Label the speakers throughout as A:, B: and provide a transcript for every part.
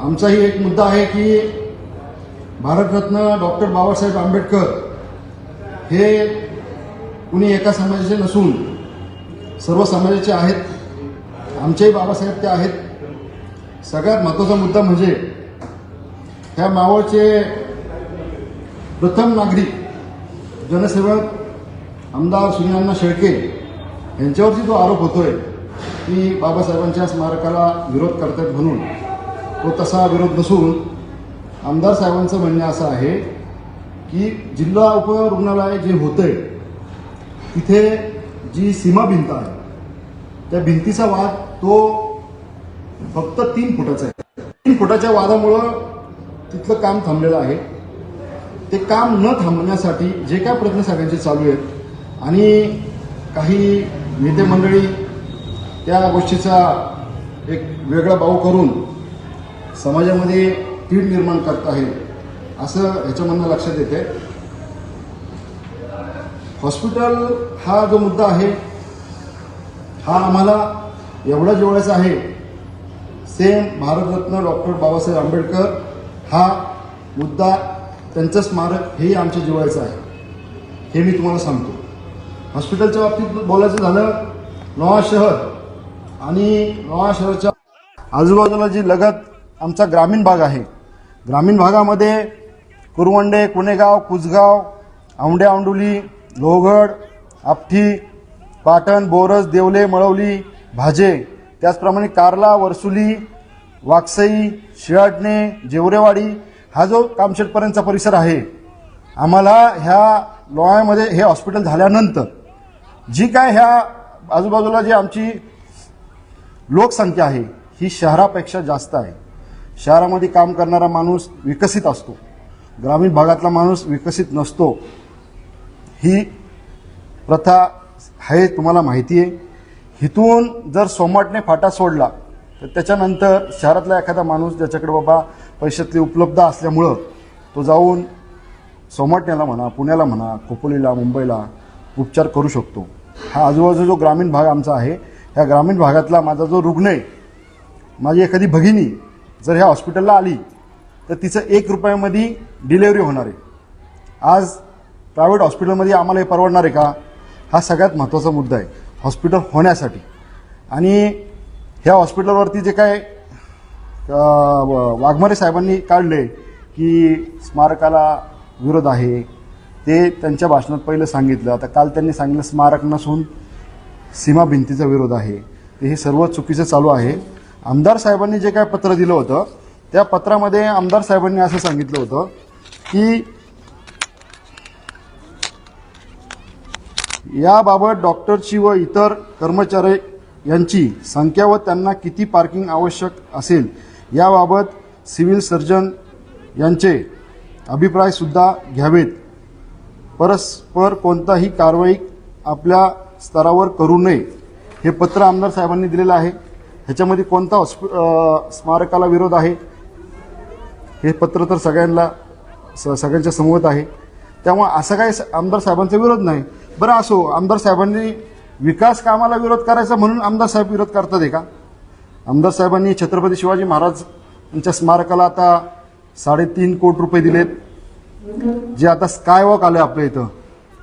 A: आमचाही एक मुद्दा आहे की भारतरत्न डॉक्टर बाबासाहेब आंबेडकर हे कुणी एका समाजाचे नसून सर्व समाजाचे आहेत. आमचेही बाबासाहेब ते आहेत. सगळ्यात महत्त्वाचा मुद्दा म्हणजे ह्या मावळचे प्रथम नागरिक जनसेवक आमदार सुनियांना शेळके यांच्यावरती जो आरोप होतोय की बाबासाहेबांच्या स्मारकाला विरोध करतात म्हणून. तो तसा विरोध नसून आमदार साहेबांचं म्हणणं असं आहे की जिल्हा उपरुग्णालय जे होतंय तिथे जी सीमा भिंत आहे त्या भिंतीचा वाद तो फक्त तीन फुटाचा आहे. तीन फुटाच्या वादामुळं तिथलं काम थांबलेलं आहे. ते काम न थांबण्यासाठी जे काय प्रयत्न सगळ्यांचे चालू आहेत आणि काही नेते मंडळी त्या गोष्टीचा एक वेगळा भाऊ करून समाजामध्ये तीड निर्माण करत आहे असं ह्याच्यामधनं लक्षात येते हॉस्पिटल हा जो मुद्दा आहे हा आम्हाला एवढा जवळचा आहे. सेम भारतरत्न डॉक्टर बाबासाहेब आंबेडकर हा मुद्दा त्यांचं स्मारक हेही आमच्या जिवायचं आहे. हे मी तुम्हाला सांगतो. हॉस्पिटलच्या बाबतीत बोलायचं झालं नवा शहर आणि नवा शहराच्या आजूबाजूला जी लगत आमचा ग्रामीण भाग आहे. ग्रामीण भागामध्ये कुरवंडे कुणेगाव कुसगाव औंड्या औंडुली लोहगड आपठी पाटण बोरस देवले मळवली भाजे त्याचप्रमाणे कारला वरसुली वाकसई शिळाटणे जेवरेवाडी हा जो कामशेटपर्यंतचा परिसर आहे आम्हाला ह्या लोहामध्ये हे हॉस्पिटल झाल्यानंतर जी काय ह्या आजूबाजूला जी आमची लोकसंख्या आहे ही शहरापेक्षा जास्त आहे. शहरामध्ये काम करणारा माणूस विकसित असतो. ग्रामीण भागातला माणूस विकसित नसतो. ही प्रथा आहे तुम्हाला माहिती आहे. इथून जर सोमाटने फाटा सोडला तर त्याच्यानंतर शहरातला एखादा माणूस ज्याच्याकडे बाबा पैशातली उपलब्ध असल्यामुळं तो जाऊन सोमाटण्याला म्हणा पुण्याला म्हणा खोपोलीला मुंबईला उपचार करू शकतो. हा आजूबाजू जो ग्रामीण भाग आमचा आहे ह्या ग्रामीण भागातला माझा जो रुग्ण आहे माझी एखादी भगिनी जर ह्या हॉस्पिटलला आली तर तिचं एक रुपयामध्ये डिलेवरी होणार आहे. आज प्रायव्हेट हॉस्पिटलमध्ये आम्हाला हे परवडणार आहे का? हा सगळ्यात महत्त्वाचा मुद्दा आहे. हॉस्पिटल होण्यासाठी. आणि ह्या हॉस्पिटलवरती जे काय व- वाघमारे साहेबांनी काढले की स्मारकाला विरोध आहे. ते त्यांच्या भाषणात पहिलं सांगितलं. आता काल त्यांनी सांगितलं स्मारक नसून सीमा भिंतीचा विरोध आहे. ते हे सर्व चुकीचं चालू आहे. आमदार साहेबांनी जे काय पत्र दिलं होतं त्या पत्रामध्ये आमदार साहेबांनी असं सांगितलं होतं की याबाबत डॉक्टरची व इतर कर्मचारी यांची संख्या व त्यांना किती पार्किंग आवश्यक असेल याबाबत सिव्हिल सर्जन यांचे अभिप्रायसुद्धा घ्यावेत. परस्पर कोणताही कारवाई आपल्या स्तरावर करू नये हे पत्र आमदार साहेबांनी दिलेलं आहे. ह्याच्यामध्ये कोणता हॉस्पि स्मारकाला विरोध आहे? हे पत्र तर सगळ्यांना स सगळ्यांच्या समोर आहे. त्यामुळे असं काही स- आमदार साहेबांचा विरोध नाही. बरं असो आमदार साहेबांनी विकास कामाला विरोध करायचा म्हणून आमदार साहेब विरोध करतात आहे का? आमदार साहेबांनी छत्रपती शिवाजी महाराज यांच्या स्मारकाला आता साडेतीन कोटी रुपये दिलेत. जे आता स्काय वॉक आलं आपल्या इथं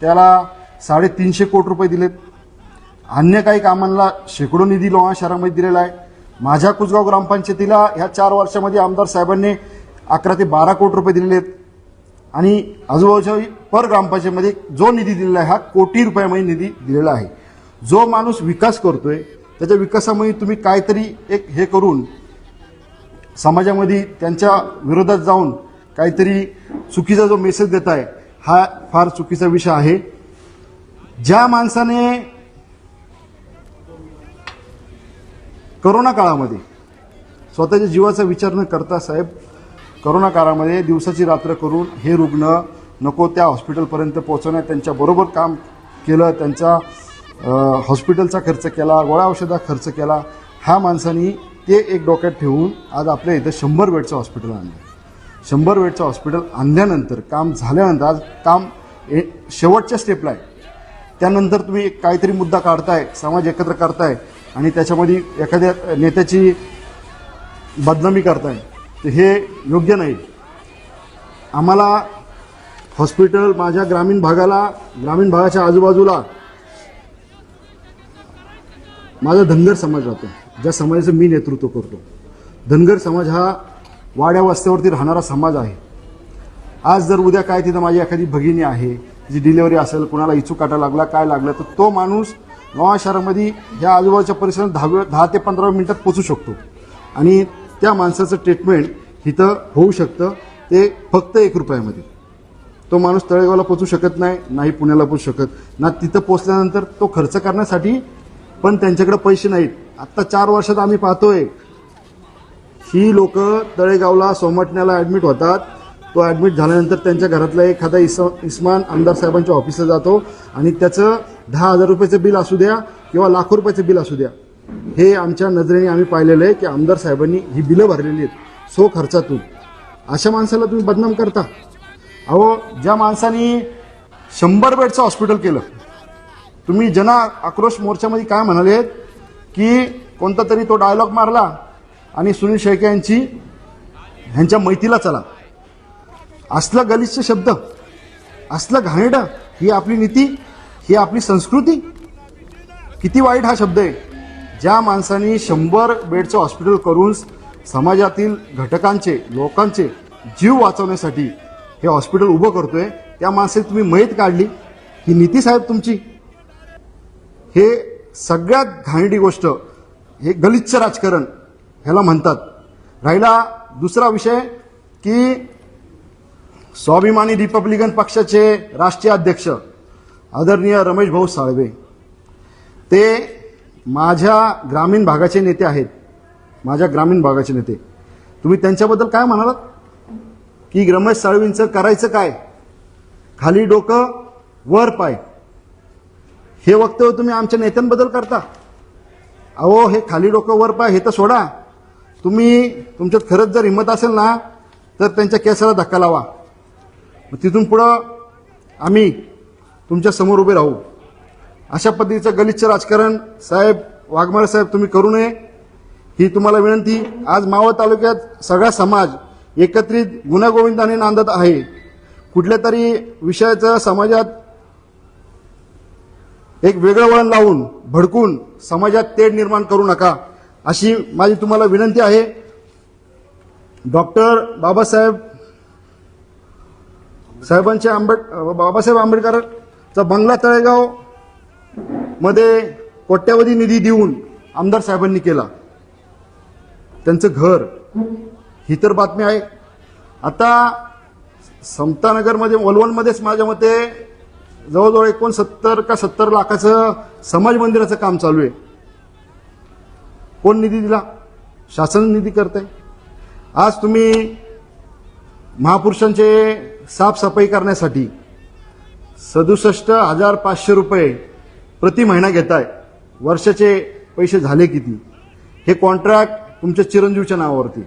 A: त्याला साडेतीनशे कोटी रुपये दिलेत. अन्य काही कामांना शेकडो निधी लोहा शहरामध्ये दिलेला आहे. माझ्या कुसगाव ग्रामपंचायतीला ह्या चार वर्षामध्ये आमदार साहेबांनी अकरा ते बारा कोटी रुपये दिलेले आहेत. आणि आजूबाजूच्या पर ग्रामपंचायतीमध्ये जो निधी दिलेला आहे हा कोटी रुपयामध्ये निधी दिलेला आहे. जो माणूस विकास करतोय त्याच्या विकासामध्ये तुम्ही काहीतरी एक हे करून समाजामध्ये त्यांच्या विरोधात जाऊन काहीतरी चुकीचा जो मेसेज देत आहे हा फार चुकीचा विषय आहे. ज्या माणसाने करोना काळामध्ये स्वतःच्या जीवाचा विचार न करता साहेब करोना काळामध्ये दिवसाची रात्र करून हे रुग्ण नको त्या हॉस्पिटलपर्यंत पोहोचवण्यात त्यांच्याबरोबर काम केलं त्यांचा हॉस्पिटलचा खर्च केला गोळ्या औषधा खर्च केला. ह्या माणसानी ते एक डोक्यात ठेवून आज आपल्या इथं शंभर बेडचं हॉस्पिटल आणलं शंभर बेडचं हॉस्पिटल आणल्यानंतर काम झाल्यानंतर आज काम ए शेवटच्या स्टेपला आहे. त्यानंतर तुम्ही काहीतरी मुद्दा काढताय समाज एकत्र करताय आणि त्याच्यामध्ये एखाद्या नेत्याची बदनामी करताय तर हे योग्य नाही. आम्हाला हॉस्पिटल माझ्या ग्रामीण भागाला ग्रामीण भागाच्या आजूबाजूला माझा धनगर समाज राहतो ज्या समाजाचं मी नेतृत्व करतो. धनगर समाज हा वाड्या वस्त्यावरती राहणारा समाज आहे. आज जर उद्या काय तिथं माझी एखादी भगिनी आहे जी डिलेवरी असेल कुणाला इचू काटा लागला काय लागलं तर तो माणूस नवा शहरामध्ये ह्या आजूबाजूच्या परिसरात दहा दहा ते पंधरा मिनिटात पोचू शकतो. आणि त्या माणसाचं ट्रीटमेंट इथं होऊ शकतं ते फक्त एक रुपयामध्ये. तो माणूस तळेगावला पोचू शकत नाही नाही पुण्याला पोचू शकत ना तिथं पोचल्यानंतर तो खर्च करण्यासाठी पण त्यांच्याकडे पैसे नाहीत. आत्ता चार वर्षात आम्ही पाहतोय ही लोक तळेगावला सोमटण्याला ॲडमिट होतात तो ॲडमिट झाल्यानंतर त्यांच्या घरातला एखादा इस इस्मान आमदार साहेबांच्या ऑफिसला जातो आणि त्याचं दहा हजार रुपयाचं बिल असू द्या किंवा लाखो रुपयाचं बिल असू द्या. हे आमच्या नजरेने आम्ही पाहिलेलं आहे की आमदार साहेबांनी ही बिलं भरलेली आहेत सो खर्चातून. अशा माणसाला तुम्ही बदनाम करता. अहो ज्या माणसाने शंभर बेडचं हॉस्पिटल केलं तुम्ही जना आक्रोश मोर्चामध्ये काय म्हणाले की कोणता तरी तो डायलॉग मारला आणि सुनील शेळके यांची ह्यांच्या मैतीला चला. असलं गलिच्छ शब्द असलं घाणेरडं ही आपली नीती ही आपली संस्कृती. किती वाईट हा शब्द आहे. ज्या माणसाने शंभर बेडचं हॉस्पिटल करून समाजातील घटकांचे लोकांचे जीव वाचवण्यासाठी हे हॉस्पिटल उभं करतोय त्या माणसाची तुम्ही मैत काढली ही नीती साहेब तुमची. हे सगळ्यात घाणेरडी गोष्ट हे गलिच्छ राजकारण ह्याला म्हणतात. राहिला दुसरा विषय की स्वाभिमानी रिपब्लिकन पक्षाचे राष्ट्रीय अध्यक्ष आदरणीय रमेश भाऊ साळवे. ते माझ्या ग्रामीण भागाचे नेते आहेत. माझ्या ग्रामीण भागाचे नेते. तुम्ही त्यांच्याबद्दल काय म्हणालात? की रमेश साळवींचं करायचं काय? खाली डोकं वर पाय. हे वक्तव्य तुम्ही आमच्या नेत्यांबद्दल करता. अहो हे खाली डोकं वर पाय हे तर सोडा. तुम्ही तुमच्यात खरंच जर हिंमत असेल ना तर त्यांच्या केसाला धक्का लावा. मग तिथून पुढं आम्ही तुमच्यासमोर उभे राहू. अशा पद्धतीचं गलिच्छ राजकारण साहेब वाघमारे साहेब तुम्ही करू नये. ही तुम्हाला विनंती आज मावळ तालुक्यात सगळा समाज एकत्रित गुण्यागोविंदाने नांदत आहे. कुठल्या तरी विषयाचं समाजात एक वेगळं वळण लावून भडकून समाजात तेढ निर्माण करू नका अशी माझी तुम्हाला विनंती आहे. डॉक्टर बाबासाहेब साहेबांचे आंबेड बाबासाहेब आंबेडकरचा बंगला तळेगावमध्ये कोट्यावधी निधी देऊन आमदार साहेबांनी केला. त्यांचं घर ही तर बातमी आहे. आता समतानगरमध्ये वलवणमध्येच माझ्या मते जवळजवळ एकोणसत्तर का सत्तर लाखाचं समाज मंदिराचं काम चालू आहे. कोण निधी दिला? शासन निधी करत आहे आज तुम्ही महापुरुषांचे साफसफाई करण्यासाठी सदुसष्ट हजार पाचशे रुपये प्रति महिना घेताय. वर्षाचे पैसे झाले किती? हे कॉन्ट्रॅक्ट तुमच्या चिरंजीवच्या नावावरती.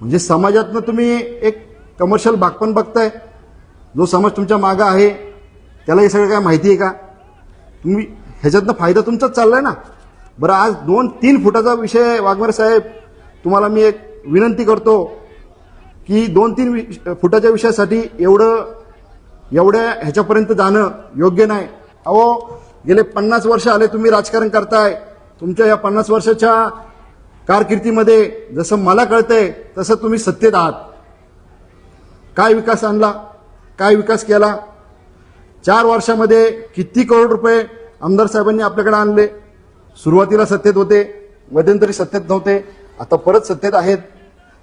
A: म्हणजे समाजातनं तुम्ही एक कमर्शियल भागपण बघताय. जो समाज तुमच्या मागं आहे त्याला हे सगळं काय माहिती आहे का? तुम्ही ह्याच्यातनं फायदा तुमचाच चाललाय ना? बरं आज दोन तीन फुटाचा विषय वाघमारे साहेब तुम्हाला मी एक विनंती करतो. की दोन तीन वि- फुटाच्या विषयासाठी एवढं एवढ्या ह्याच्यापर्यंत जाणं योग्य नाही. अहो गेले पन्नास वर्ष आले तुम्ही राजकारण करताय. तुमच्या या पन्नास वर्षाच्या कारकिर्दीमध्ये जसं मला कळतंय तसं तुम्ही सत्तेत आहात. काय विकास आणला? काय विकास केला? चार वर्षामध्ये किती करोड रुपये आमदार साहेबांनी आपल्याकडे आणले? सुरुवातीला सत्तेत होते मध्यंतरी सत्तेत नव्हते आता परत सत्तेत आहेत.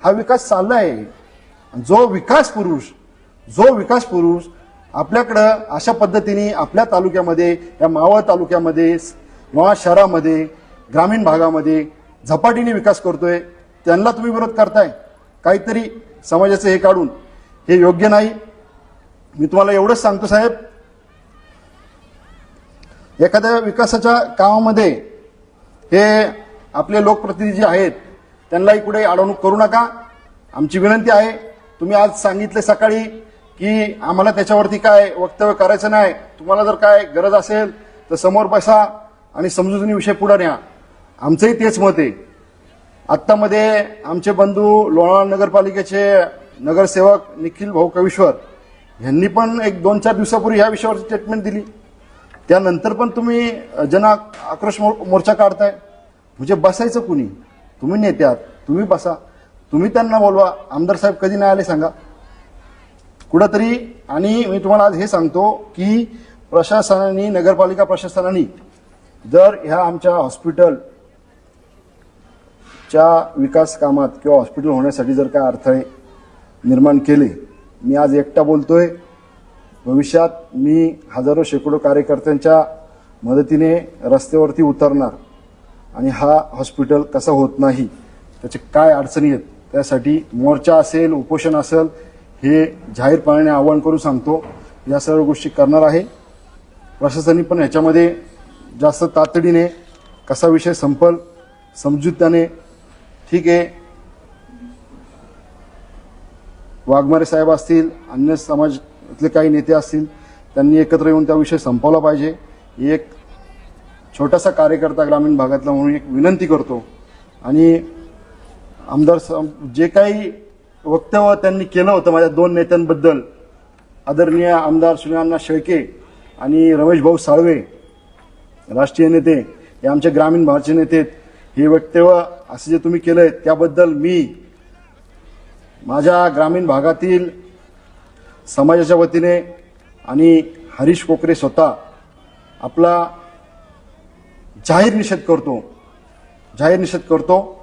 A: हा विकास चालला आहे जो विकास पुरुष जो विकास पुरुष आपल्याकडं अशा पद्धतीने आपल्या तालुक्यामध्ये या मावळ तालुक्यामध्ये किंवा शहरामध्ये ग्रामीण भागामध्ये झपाटीने विकास करतोय त्यांना तुम्ही विरोध करताय. काहीतरी समाजाचं हे काढून हे योग्य नाही. मी तुम्हाला एवढंच सांगतो साहेब एखाद्या विकासाच्या कामामध्ये हे आपले लोकप्रतिनिधी जे आहेत त्यांनाही कुठे अडवणूक करू नका. आमची विनंती आहे तुम्ही आज सांगितले सकाळी की आम्हाला त्याच्यावरती काय वक्तव्य करायचं नाही. तुम्हाला जर काय गरज असेल तर समोर बसा आणि समजुतीने विषय पुढे न्या. आमचंही तेच मत आहे. आत्तामध्ये आमचे बंधू लोणावळा नगरपालिकेचे नगरसेवक निखिल भाऊ कविश्वर यांनी पण एक दोन चार दिवसापूर्वी ह्या विषयावर स्टेटमेंट दिली. त्यानंतर पण तुम्ही जन आक्रोश मोर्चा काढताय. म्हणजे बसायचं कुणी? तुम्ही नेत्यात तुम्ही बसा. तुम्ही त्यांना बोलवा. आमदार साहेब कधी नाही आले सांगा. कुठंतरी आणि मी तुम्हाला आज हे सांगतो की प्रशासनाने नगरपालिका प्रशासनाने जर ह्या आमच्या हॉस्पिटल च्या विकास कामात किंवा हॉस्पिटल होण्यासाठी जर काय अडथळे निर्माण केले मी आज एकटा बोलतोय. भविष्यात मी हजारो शेकडो कार्यकर्त्यांच्या मदतीने रस्त्यावरती उतरणार आणि हा हॉस्पिटल कसा होत नाही त्याचे काय अडचणी आहेत त्यासाठी मोर्चा असेल उपोषण असेल हे जाहीरपणाने आवाहन करून सांगतो. या सर्व गोष्टी करणार आहे. प्रशासनाने पण याच्यामध्ये जास्त तातडीने कसा विषय संपल समजूत्याने ठीक आहे. वाघमारे साहेब असतील अन्य समाजातले काही नेते असतील त्यांनी एकत्र येऊन त्या विषय संपवला पाहिजे. एक छोटासा कार्यकर्ता ग्रामीण भागातला म्हणून एक विनंती करतो. आणि आमदार जे काही वक्तव्य त्यांनी केलं होतं माझ्या दोन नेत्यांबद्दल आदरणीय आमदार श्रीअण्णा शेळके आणि रमेश भाऊ साळवे राष्ट्रीय नेते हे आमचे ग्रामीण भागाचे नेते हे वक्तव्य असं जे तुम्ही केलंय त्याबद्दल मी माझ्या ग्रामीण भागातील समाजाच्या वतीने आणि हरीश कोकरे स्वतः आपला जाहीर निषेध करतो जाहीर निषेध करतो.